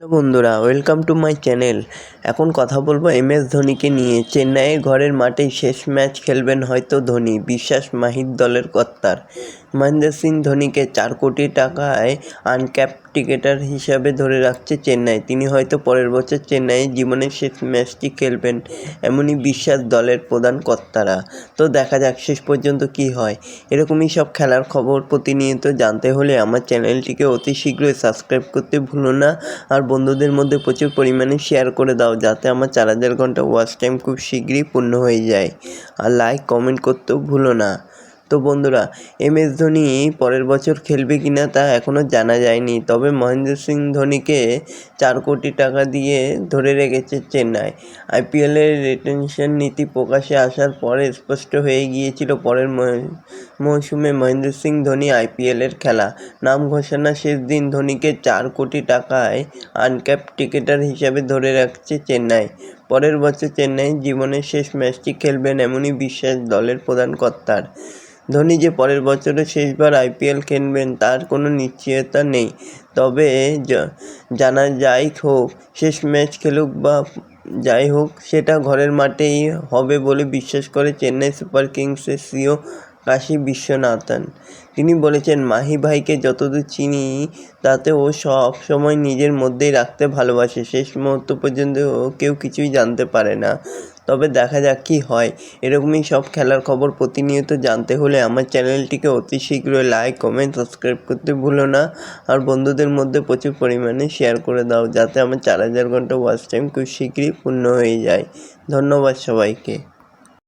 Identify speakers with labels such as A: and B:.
A: বন্ধুরা welcome to my channel এখন কথা বলব এম এস ধোনিকে নিয়ে। চেন্নাইয়ের ঘরের মাঠেই শেষ ম্যাচ খেলবেন হয়তো ধোনি, বিশ্বাস মাহির দলের কর্তার। মহেন্দ্র সিং ধোনিকে চার কোটি টাকায় আনক্যাপ টিকেটার হিসাবে ধরে রাখছে চেন্নাই। তিনি হয়তো পরের বছর চেন্নাইয়ে জীবনের শেষ ম্যাচটি খেলবেন, এমনই বিশ্বাস দলের প্রধান কর্তারা। তো দেখা যাক শেষ পর্যন্ত কি হয়। এরকমই সব খেলার খবর প্রতিনিয়ত জানতে হলে আমার চ্যানেলটিকে অতি শীঘ্রই সাবস্ক্রাইব করতে ভুলো না। আর বন্ধুদের মধ্যে প্রচুর পরিমাণে শেয়ার করে দাও, যাতে আমার চার হাজার ঘণ্টা ওয়াচ টাইম খুব শীঘ্রই পূর্ণ হয়ে যায়। আর লাইক কমেন্ট করতেও ভুলো না। তো বন্ধুরা, এম এস ধোনি পরের বছর খেলবে কি না তা এখনও জানা যায়নি। তবে মহেন্দ্র সিং ধোনিকে চার কোটি টাকা দিয়ে ধরে রেখেছে চেন্নাই। আইপিএলের রিটেনশন নীতি প্রকাশে আসার পরে স্পষ্ট হয়ে গিয়েছিল পরের মৌসুমে মহেন্দ্র সিং ধোনি আইপিএলের খেলা। নাম ঘোষণা শেষ দিন ধোনিকে চার কোটি টাকায় আনক্যাপ টিকেটার হিসাবে ধরে রাখছে চেন্নাই। পরের বছর চেন্নাই জীবনের শেষ ম্যাচটি খেলবেন এমনই বিশ্বাস দলের প্রধান কর্তার। ধোনি যে পরের বছরে শেষবার আইপিএল খেলবেন তার কোনো নিশ্চয়তা নেই। তবে জানা যাই হোক, শেষ ম্যাচ খেলুক বা যাই হোক, সেটা ঘরের মাঠেই হবে বলে বিশ্বাস করে চেন্নাই সুপার কিংসের সিও কাশী বিশ্বনাথন। তিনি বলেছেন, মাহি ভাইকে যতদূর চিনি তাতে ও সব সময় নিজের মধ্যেই রাখতে ভালোবাসে। শেষ মুহূর্ত পর্যন্ত ও কেউ কিছুই জানতে পারে না। তবে দেখা যাক কী হয়। এরকমই সব খেলার খবর প্রতিনিয়ত জানতে হলে আমার চ্যানেলটিকে অতি শীঘ্রই লাইক কমেন্ট সাবস্ক্রাইব করতে ভুলো না। আর বন্ধুদের মধ্যে প্রচুর পরিমাণে শেয়ার করে দাও, যাতে আমার চার হাজার ঘণ্টা ওয়াচ টাইম খুব শীঘ্রই পূর্ণ হয়ে যায়। ধন্যবাদ সবাইকে।